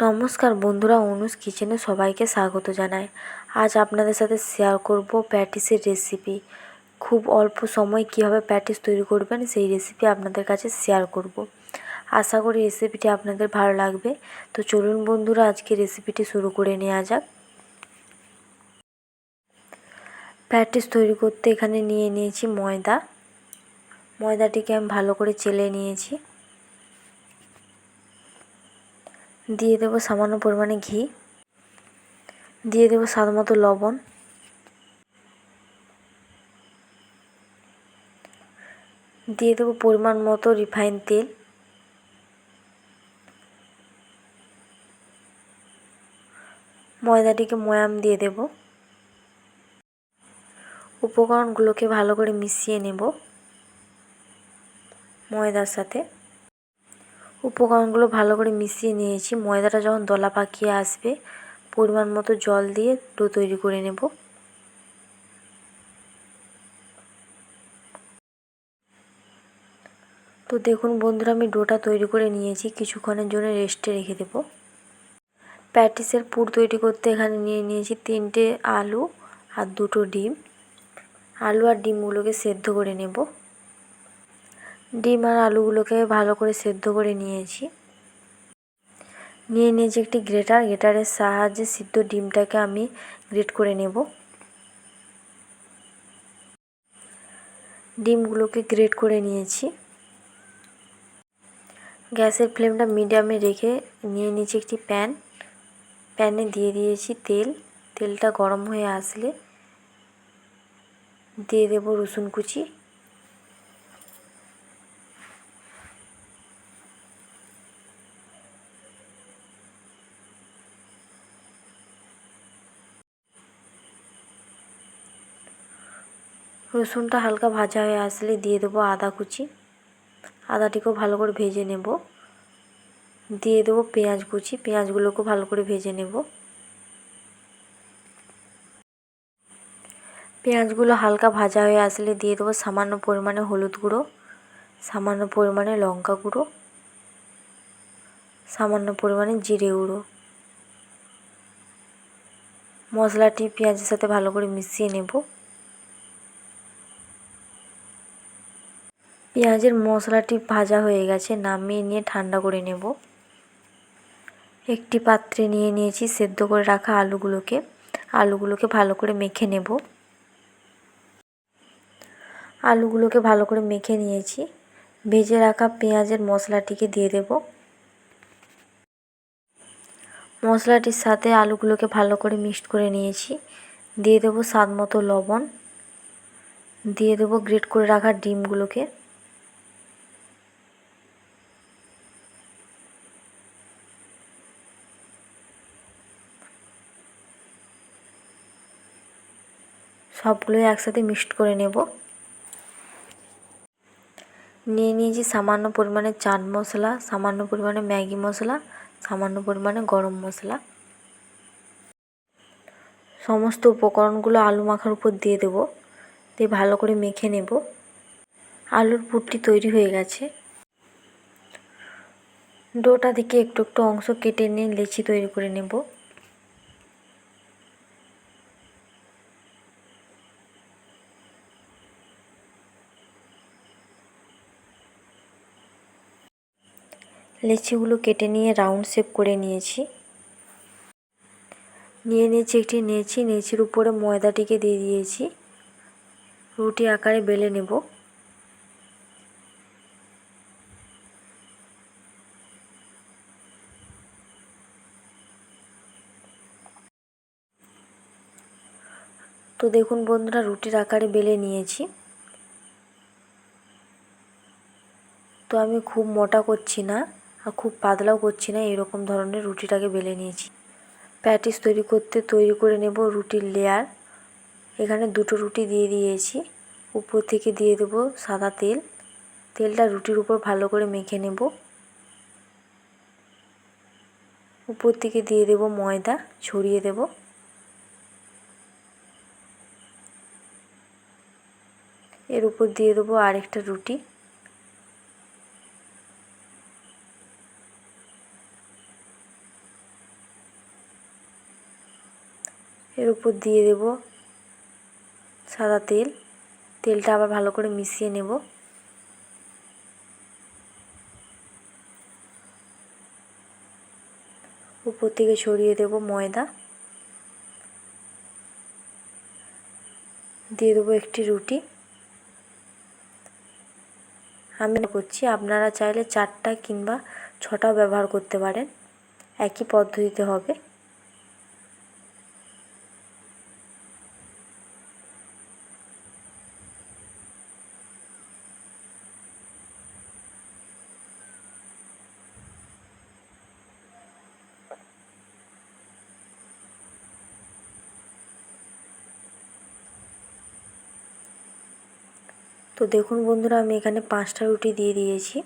নমস্কার বন্ধুরা, অনুজ কিচেনে সবাইকে স্বাগত জানাই। আজ আপনাদের সাথে শেয়ার করব প্যাটিসের রেসিপি খুব অল্প সময় কীভাবে প্যাটিস তৈরি করবেন, সেই রেসিপি আপনাদের কাছে শেয়ার করব। আশা করি রেসিপিটি আপনাদের ভালো লাগবে। তো চলুন বন্ধুরা, আজকে রেসিপিটি শুরু করে নেওয়া যাক। প্যাটিস তৈরি করতে এখানে নিয়ে নিয়েছি ময়দা। ময়দাটিকে আমি ভালো করে চেলে নিয়েছি। দিয়ে দেবো সামান্য পরিমাণে ঘি। দিয়ে দেবো স্বাদ মতো লবণ। দিয়ে দেবো পরিমাণ মতো রিফাইন তেল। ময়দাটিকে ময়াম দিয়ে দেব। উপকরণগুলোকে ভালো করে মিশিয়ে নেব ময়দার সাথে। উপকরণগুলো ভালো করে মিশিয়ে নিয়েছি। ময়দাটা যখন দলা পাকিয়ে আসবে, পরিমাণ মতো জল দিয়ে ডো তৈরি করে নেব। তো দেখুন বন্ধুরা, আমি ডোটা তৈরি করে নিয়েছি। কিছুক্ষণের জন্য রেস্টে রেখে দেব। প্যাটিসের পুর তৈরি করতে এখানে নিয়ে নিয়েছি তিনটে আলু আর দুটো ডিম। আলু আর ডিমগুলোকে সেদ্ধ করে নেব। ডিম আর আলুগুলোকে ভালো করে সেদ্ধ করে নিয়েছি। নিয়ে নিয়েছি একটি গ্রেটার। গ্রেটারের সাহায্যে সিদ্ধ ডিমটাকে আমি গ্রেট করে নেব। ডিমগুলোকে গ্রেট করে নিয়েছি। গ্যাসের ফ্লেমটা মিডিয়ামে রেখে নিয়ে নিয়েছি একটি প্যান। প্যানে দিয়ে দিয়েছি তেল। তেলটা গরম হয়ে আসলে দিয়ে দেব রসুন কুচি। রসুনটা হালকা ভাজা হয়ে আসলে দিয়ে দেবো আদা কুচি। আদাটিকেও ভালো করে ভেজে নেব। দিয়ে দেবো পেঁয়াজ কুচি, পেঁয়াজগুলোকেও ভালো করে ভেজে নেব। পেঁয়াজগুলো হালকা ভাজা হয়ে আসলে দিয়ে দেবো সামান্য পরিমাণে হলুদ গুঁড়ো, সামান্য পরিমাণে লঙ্কা গুঁড়ো, সামান্য পরিমাণে জিরে গুঁড়ো। মশলাটি পেঁয়াজের সাথে ভালো করে মিশিয়ে নেব। পেঁয়াজের মশলাটি ভাজা হয়ে গেছে, নামিয়ে নিয়ে ঠান্ডা করে নেব। একটি পাত্রে নিয়ে নিয়েছি, সেদ্ধ করে রাখা আলুগুলোকে। আলুগুলোকে ভালো করে মেখে নেব। আলুগুলোকে ভালো করে মেখে নিয়েছি। ভেজে রাখা পেঁয়াজের মশলাটিকে দিয়ে দেব। মশলাটির সাথে আলুগুলোকে ভালো করে মিক্সড করে নিয়েছি। দিয়ে দেবো স্বাদ মতো লবণ। দিয়ে দেবো গ্রেট করে রাখা ডিমগুলোকে। সবগুলোই একসাথে মিক্সড করে নেব। নিয়ে নিয়েছি সামান্য পরিমাণে চাট মশলা, সামান্য পরিমাণে ম্যাগি মশলা, সামান্য পরিমাণে গরম মশলা। সমস্ত উপকরণগুলো আলু মাখার উপর দিয়ে দেবো। দিয়ে ভালো করে মেখে নেব। আলুর পুরটি তৈরি হয়ে গেছে। ডোটা থেকে একটু একটু অংশ কেটে নিয়ে লেচি তৈরি করে নেব। লিচিগুলো কেটে নিয়ে রাউন্ড শেপ করে নিয়েছি। নিয়ে নিয়েছি একটি নেচি, নেচির উপরে ময়দাটিকে দিয়ে দিয়েছি। রুটি আকারে বেলে নেব। তো দেখুন বন্ধুরা, রুটির আকারে বেলে নিয়েছি। তো আমি খুব মোটা করছি না। খুব পাতলাও করছি না, এরকম ধরনের রুটিটাকে বেলে নিয়েছি। প্যাটিস তৈরি করতে তৈরি করে নেব রুটির লেয়ার এখানে দুটো রুটি দিয়ে দিয়েছি। উপর থেকে দিয়ে দেব সাদা তেল। তেলটা রুটির উপর ভালো করে মেখে নেব। উপর থেকে দিয়ে দেব ময়দা, ছড়িয়ে দেব। এর উপর দিয়ে দেবো আরেকটা রুটি। এর উপর দিয়ে দেব সাদা তেল। তেলটা আবার ভালো করে মিশিয়ে নেব। উপর থেকে ছড়িয়ে দেব ময়দা। দিয়ে দেবো একটি রুটি। আমি করছি, আপনারা চাইলে চারটা কিংবা ছটাও ব্যবহার করতে পারেন। একই পদ্ধতিতে হবে। তো দেখুন বন্ধুরা, আমি এখানে পাঁচটা রুটি দিয়ে দিয়েছি।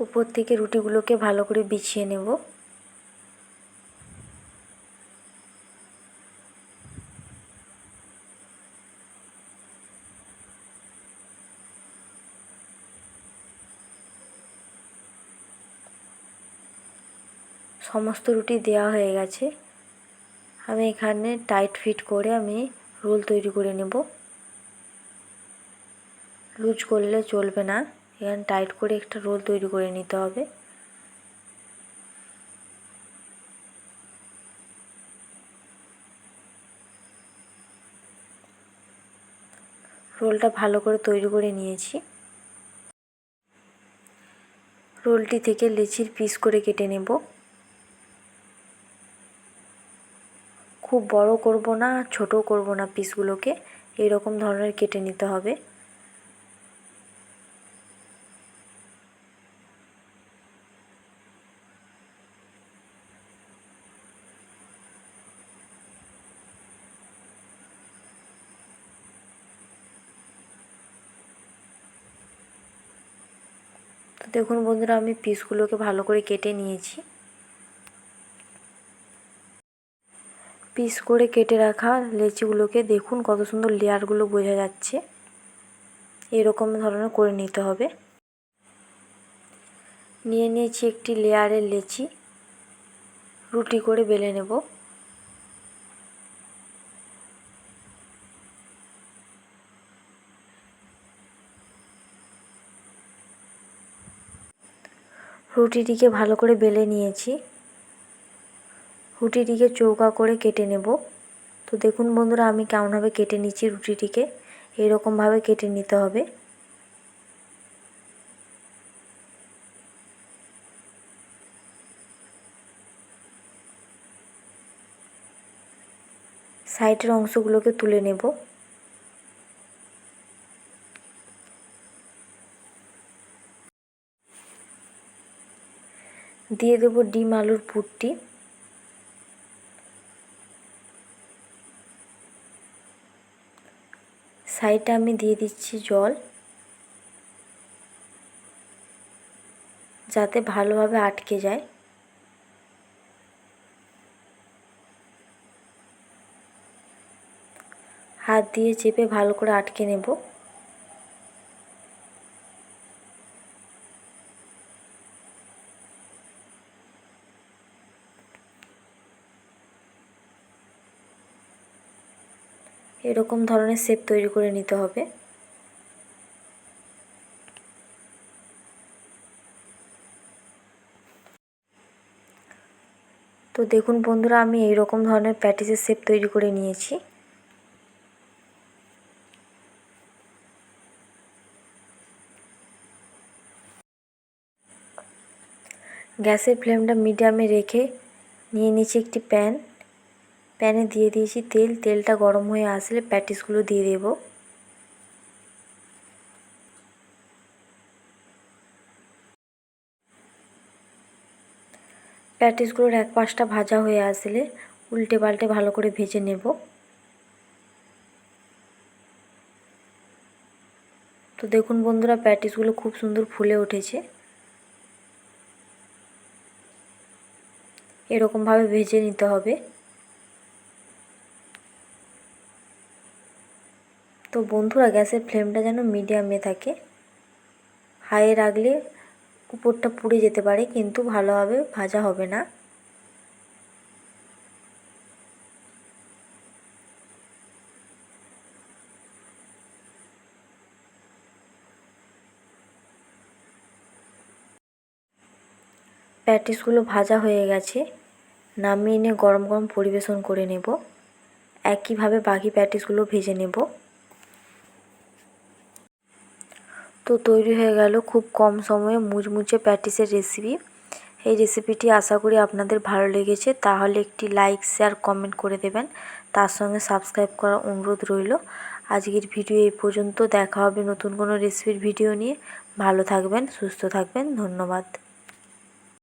উপর থেকে রুটিগুলোকে ভালো করে বিছিয়ে নেব। সমস্ত রুটি দেওয়া হয়ে গেছে। আমি এখানে টাইট ফিট করে আমি রোল তৈরি করে নেব। লুজ করলে চলবে না। এখানে টাইট করে একটা রোল তৈরি করে নিতে হবে। রোলটা ভালো করে তৈরি করে নিয়েছি। রোলটি থেকে লেচির পিস করে কেটে নেব। খুব বড় করব না, ছোট করব না পিসগুলোকে। এরকম ধরনের কেটে নিতে হবে। দেখুন বন্ধুরা, আমি পিসগুলোকে ভালো করে কেটে নিয়েছি। পিস করে কেটে রাখা লেচিগুলোকে দেখুন কত সুন্দর লেয়ারগুলো বোঝা যাচ্ছে। এরকম ধরনের করে নিতে হবে। নিয়ে নিয়েছি একটি লেয়ারের লেচি। রুটি করে বেলে নেব। রুটিটিকে ভালো করে বেলে নিয়েছি। রুটিটিকে চৌকা করে কেটে নেব। তো দেখুন বন্ধুরা, আমি কেমনভাবে কেটে নিচ্ছি রুটিটিকে এইরকমভাবে কেটে নিতে হবে। সাইডের অংশগুলোকে তুলে নেব। দিয়ে দেব ডিম, আলুর পুরটি সাইডে আমি দিয়ে দিচ্ছি জল। যাতে ভালোভাবে আটকে যায়। হাত দিয়ে চেপে ভালো করে আটকে নেব। এরকম ধরনের শেপ তৈরি করে নিতে হবে। তো দেখুন বন্ধুরা, আমি এই রকম ধরনের প্যাটিসের শেপ তৈরি করে নিয়েছি। গ্যাসের ফ্লেমটা মিডিয়ামে রেখে নিয়ে নিচ্ছি একটি প্যান প্যানে দিয়ে দিয়েছি তেল। তেলটা গরম হয়ে আসলে প্যাটিসগুলো দিয়ে দেব। প্যাটিসগুলোর এক পাশটা ভাজা হয়ে আসলে উল্টে পাল্টে ভালো করে ভেজে নেব। তো দেখুন বন্ধুরা, প্যাটিসগুলো খুব সুন্দর ফুলে উঠেছে। এরকমভাবে ভেজে নিতে হবে। তো বন্ধুরা, গ্যাসের ফ্লেমটা যেন মিডিয়ামে থাকে। হাইয়ে রাখলে উপরটা পুড়ে যেতে পারে, কিন্তু ভালোভাবে ভাজা হবে না। প্যাটিসগুলো ভাজা হয়ে গেছে। নামিয়ে এনে গরম গরম পরিবেশন করে নেব। একইভাবে বাকি প্যাটিসগুলো ভেজে নেব। তো তৈরি হয়ে গেল খুব কম সময়ে মুচমুচে প্যাটিসের রেসিপি এই রেসিপিটি আশা করি আপনাদের ভালো লেগেছে। তাহলে একটি লাইক শেয়ার কমেন্ট করে দেবেন। তার সঙ্গে সাবস্ক্রাইব করার অনুরোধ রইল। আজকের ভিডিও এই পর্যন্ত। দেখা হবে নতুন কোনো রেসিপির ভিডিও নিয়ে। ভালো থাকবেন, সুস্থ থাকবেন। ধন্যবাদ।